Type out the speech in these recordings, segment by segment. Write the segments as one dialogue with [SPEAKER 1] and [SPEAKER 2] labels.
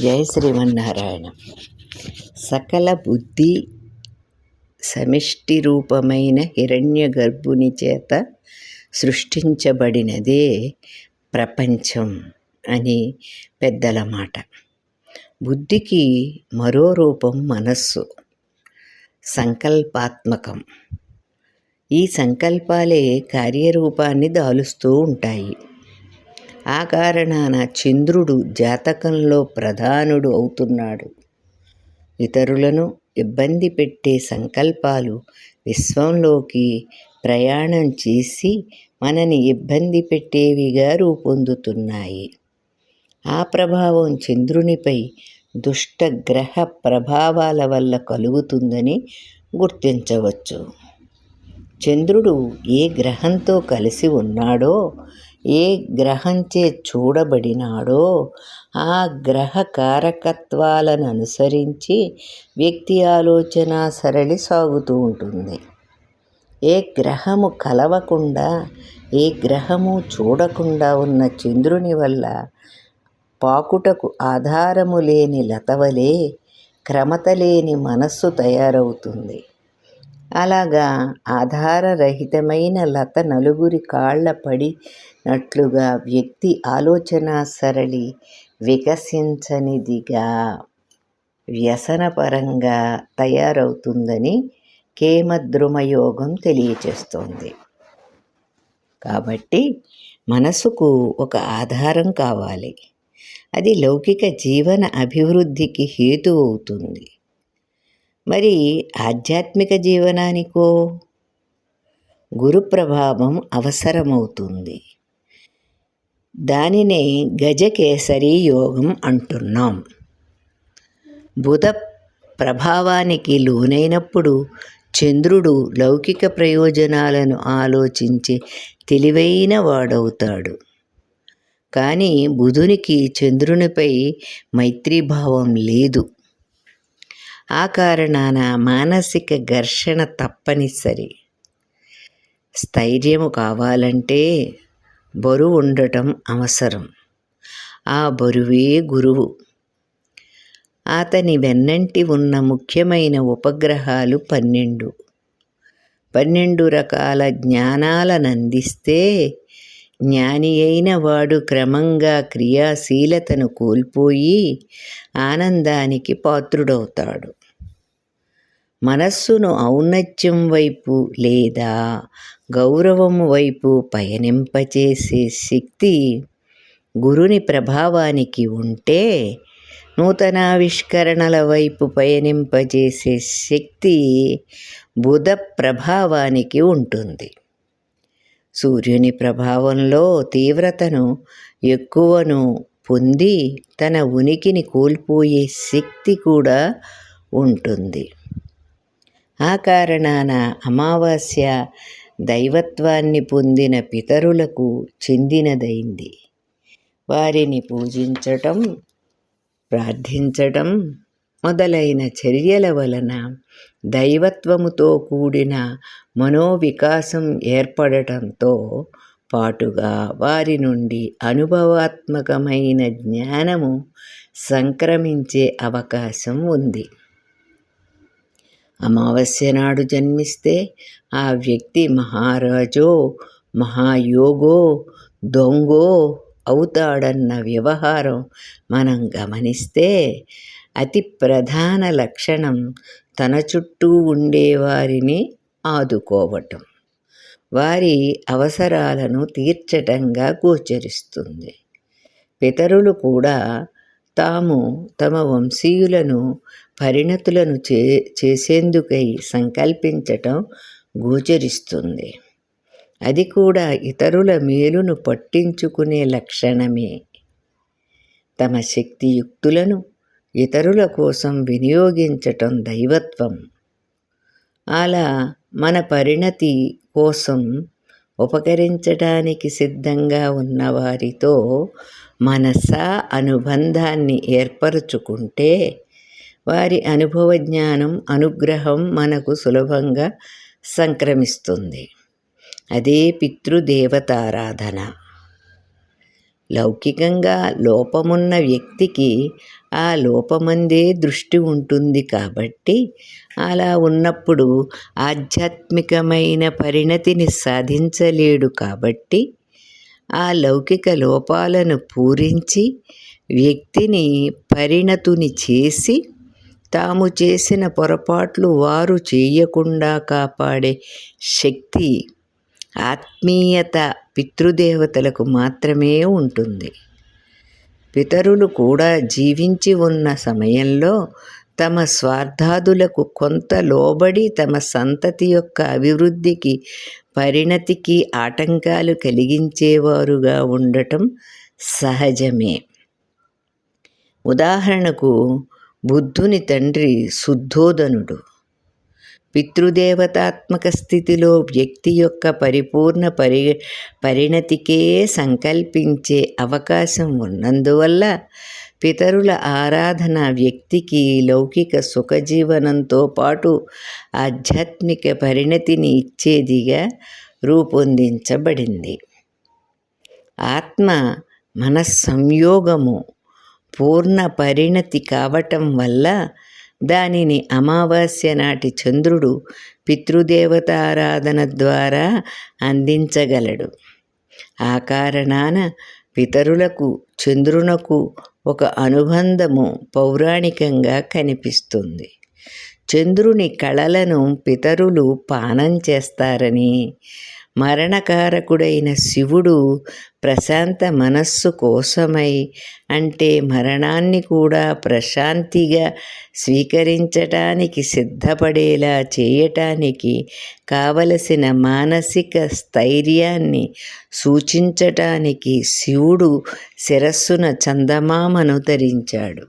[SPEAKER 1] జయ శ్రీమన్నారాయణ. సకల బుద్ధి సమిష్టి రూపమైన హిరణ్య గర్భుని చేత సృష్టించబడినదే ప్రపంచం అని పెద్దల మాట. బుద్ధికి మరో రూపం మనస్సు సంకల్పాత్మకం. ఈ సంకల్పాలే కార్యరూపాన్ని దాలుస్తూ ఉంటాయి. ఆ కారణాన చంద్రుడు జాతకంలో ప్రధానుడు అవుతున్నాడు. ఇతరులను ఇబ్బంది పెట్టే సంకల్పాలు విశ్వంలోకి ప్రయాణం చేసి మనని ఇబ్బంది పెట్టేవిగా రూపొందుతున్నాయి. ఆ ప్రభావం చంద్రునిపై దుష్ట గ్రహ ప్రభావాల వల్ల కలుగుతుందని గుర్తించవచ్చు. చంద్రుడు ఏ గ్రహంతో కలిసి ఉన్నాడో ఏ గ్రహంచే చూడబడినాడో ఆ గ్రహ కారకత్వాలను అనుసరించి వ్యక్తి ఆలోచన సరళి సాగుతూ ఉంటుంది. ఏ గ్రహము కలవకుండా ఏ గ్రహము చూడకుండా ఉన్న చంద్రుని వల్ల పాకుటకు ఆధారము లేని లతవలే క్రమత లేని మనస్సు తయారవుతుంది. అలాగా ఆధారరహితమైన లత నలుగురి కాళ్ళ పడి నట్లుగా వ్యక్తి ఆలోచన సరళి వికసించనిదిగా. వ్యసనపరంగా తయారవుతుందని కేమద్రుమయోగం తెలియచేస్తోంది. కాబట్టి మనసుకు ఒక ఆధారం కావాలి. అది లౌకిక జీవన అభివృద్ధికి హేతు అవుతుంది మరి ఆధ్యాత్మిక జీవనానికో? గురు ప్రభావం అవసరమవుతుంది. దానినే గజకేసరి యోగం అంటున్నాం. బుధ ప్రభావానికి లోనైనప్పుడు చంద్రుడు లౌకిక ప్రయోజనాలను ఆలోచించి తెలివైన వాడవుతాడు. కానీ బుధునికి చంద్రునిపై మైత్రీభావం లేదు. ఆ కారణాన మానసిక ఘర్షణ తప్పనిసరి. స్థైర్యము కావాలంటే బరువు ఉండటం అవసరం. ఆ బరువే గురువు. అతని వెన్నంటి ఉన్న ముఖ్యమైన ఉపగ్రహాలు పన్నెండు. పన్నెండు రకాల జ్ఞానాలను అందిస్తే జ్ఞాని అయిన వాడు క్రమంగా క్రియాశీలతను కోల్పోయి ఆనందానికి పాత్రుడవుతాడు. మనస్సును ఔన్నత్యం వైపు లేదా గౌరవం వైపు పయనింపచేసే శక్తి గురుని ప్రభావానికి ఉంటే నూతనావిష్కరణల వైపు పయనింపజేసే శక్తి బుధ ప్రభావానికి ఉంటుంది. సూర్యుని ప్రభావంలో తీవ్రతను ఎక్కువను పొంది తన ఉనికిని కోల్పోయే శక్తి కూడా ఉంటుంది. ఆ కారణాన అమావాస్య దైవత్వాన్ని పొందిన పితరులకు చెందినదైంది. వారిని పూజించటం ప్రార్థించటం మొదలైన చర్యల వలన దైవత్వముతో కూడిన మనోవికాసం ఏర్పడటంతో పాటుగా వారి నుండి అనుభవాత్మకమైన జ్ఞానము సంక్రమించే అవకాశం ఉంది. అమావాస్య నాడు జన్మిస్తే ఆ వ్యక్తి మహారాజో మహాయోగో దొంగో అవుతాడన్న వ్యవహారం మనం గమనిస్తే అతి ప్రధాన లక్షణం తన చుట్టూ ఉండేవారిని ఆదుకోవటం. వారి అవసరాలను తీర్చటంగా గోచరిస్తుంది. పితరులు కూడా తాము తమ వంశీయులను పరిణతులను చే చేసేందుకై సంకల్పించటం గోచరిస్తుంది. అది కూడా ఇతరుల మేలును పట్టించుకునే లక్షణమే. తమ శక్తియుక్తులను ఇతరుల కోసం వినియోగించటం దైవత్వం. అలా మన పరిణతి కోసం ఉపకరించడానికి సిద్ధంగా ఉన్నవారితో మనస అనుబంధాన్ని ఏర్పరచుకుంటే వారి అనుభవ జ్ఞానం అనుగ్రహం మనకు సులభంగా సంక్రమిస్తుంది. అదే పితృదేవతారాధన. లౌకికంగా లోపమున్న వ్యక్తికి ఆ లోపమందే దృష్టి ఉంటుంది కాబట్టి అలా ఉన్నప్పుడు ఆధ్యాత్మికమైన పరిణతిని సాధించలేడు కాబట్టి ఆ లౌకిక లోపాలను పూరించి వ్యక్తిని పరిణతుని చేసి తాము చేసిన పొరపాట్లు వారు చేయకుండా కాపాడే శక్తి ఆత్మీయత పితృదేవతలకు మాత్రమే ఉంటుంది. పితరులు కూడా జీవించి ఉన్న సమయంలో తమ స్వార్థాదులకు కొంత లోబడి తమ సంతతి యొక్క అభివృద్ధికి పరిణతికి ఆటంకాలు కలిగించేవారుగా ఉండటం సహజమే. ఉదాహరణకు బుద్ధుని తండ్రి శుద్ధోదనుడు. పితృదేవతాత్మక స్థితిలో వ్యక్తి యొక్క పరిపూర్ణ పరి పరిణతికే సంకల్పించే అవకాశం ఉన్నందువల్ల పితరుల ఆరాధన వ్యక్తికి లౌకిక సుఖజీవనంతో పాటు ఆధ్యాత్మిక పరిణతిని ఇచ్చేదిగా రూపొందించబడింది. ఆత్మ మన సంయోగము పూర్ణ పరిణతి కావటం వల్ల దానిని అమావాస్య నాటి చంద్రుడు పితృదేవతారాధన ద్వారా అందించగలడు. ఆ కారణాన పితరులకు చంద్రునకు ఒక అనుబంధము పౌరాణికంగా కనిపిస్తుంది. చంద్రుని కళలను పితరులు పానం చేస్తారని మరణకారకుడైన శివుడు ప్రశాంత మనస్సు కోసమై అంటే మరణాన్ని కూడా ప్రశాంతిగా స్వీకరించటానికి సిద్ధపడేలా చేయటానికి కావలసిన మానసిక స్థైర్యాన్ని సూచించటానికి శివుడు శిరస్సున చందమామను ధరించాడు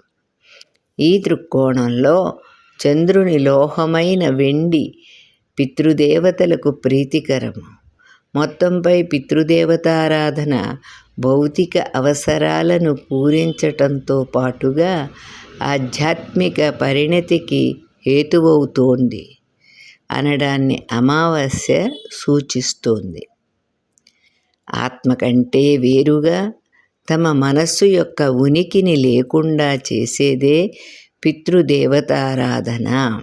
[SPEAKER 1] ఈ దృక్కోణంలో చంద్రుని లోహమైన వెండి పితృదేవతలకు ప్రీతికరము. మొత్తంపై పితృదేవతారాధన భౌతిక అవసరాలను పూరించటంతో పాటుగా ఆధ్యాత్మిక పరిణతికి హేతువవుతోంది అనడాన్ని అమావాస్య సూచిస్తోంది. ఆత్మ కంటే వేరుగా తమ మనస్సు యొక్క ఉనికిని లేకుండా చేసేదే పితృదేవతారాధన.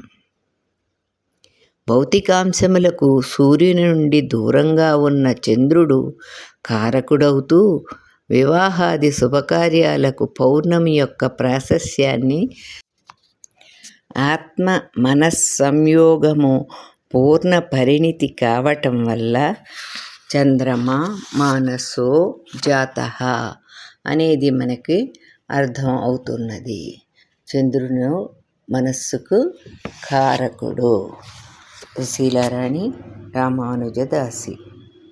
[SPEAKER 1] భౌతికాంశములకు సూర్యుని నుండి దూరంగా ఉన్న చంద్రుడు కారకుడవుతూ వివాహాది శుభకార్యాలకు పౌర్ణమి యొక్క ప్రాశస్యాన్ని ఆత్మ మనస్సంయోగము పూర్ణ పరిణితి కావటం వల్ల చంద్రమ మానసో జాత అనేది మనకి అర్థం అవుతున్నది. చంద్రుని మనస్సుకు కారకుడు. శీలారాణి రామానుజదాసి.